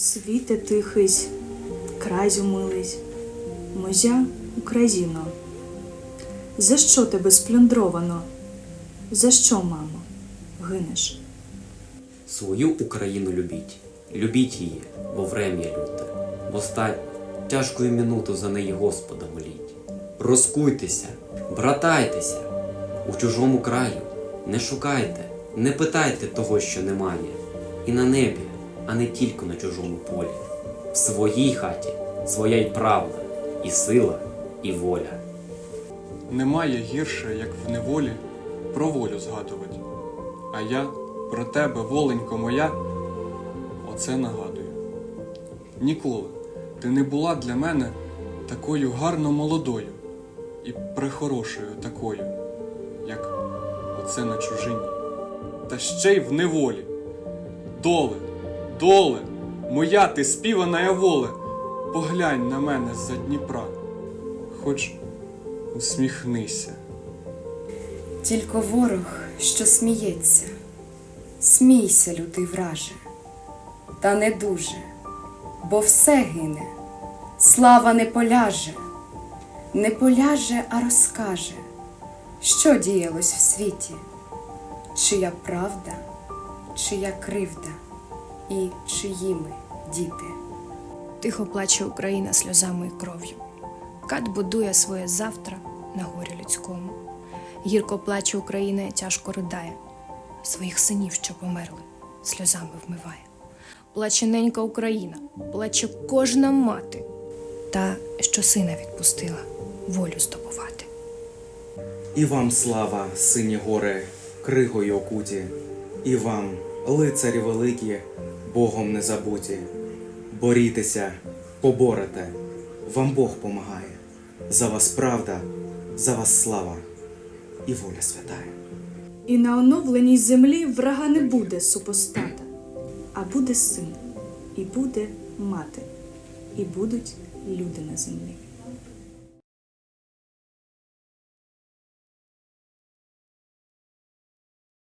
Світе тихий, край умились, Мозя Україно. За що тебе сплюндровано? За що, мамо, гинеш? Свою Україну любіть, любіть її, бо врем'я люте, бо стань тяжкою минуту за неї Господа моліть. Розкуйтеся, братайтеся у чужому краю, не шукайте, не питайте того, що немає, і на небі, а не тільки на чужому полі. В своїй хаті своя й правда, і сила, і воля. Немає гірше, як в неволі про волю згадувати. А я про тебе, воленько моя, оце нагадую. Ніколи ти не була для мене такою гарно молодою і прехорошою такою, як оце на чужині. Та ще й в неволі. Доле, доле, моя ти співана воле, поглянь на мене з-за Дніпра. Хоч усміхнися. Тільки ворог, що сміється, смійся, лютий враже, та не дуже, бо все гине, слава не поляже, не поляже, а розкаже, що діялось в світі, чия правда, чия кривда і чиїми діти. Тихо плаче Україна сльозами і кров'ю. Кат будує своє завтра на горі людському. Гірко плаче Україна і тяжко ридає. Своїх синів, що померли, сльозами вмиває. Плаче ненька Україна, плаче кожна мати, та, що сина відпустила, волю здобувати. І вам слава, сині гори, кригою окуті, і вам, лицарі великі, Богом не забуті. Борітеся, поборете, вам Бог помагає. За вас правда, за вас слава і воля святая. І на оновленій землі врага не буде супостата, а буде син, і буде мати, і будуть люди на землі.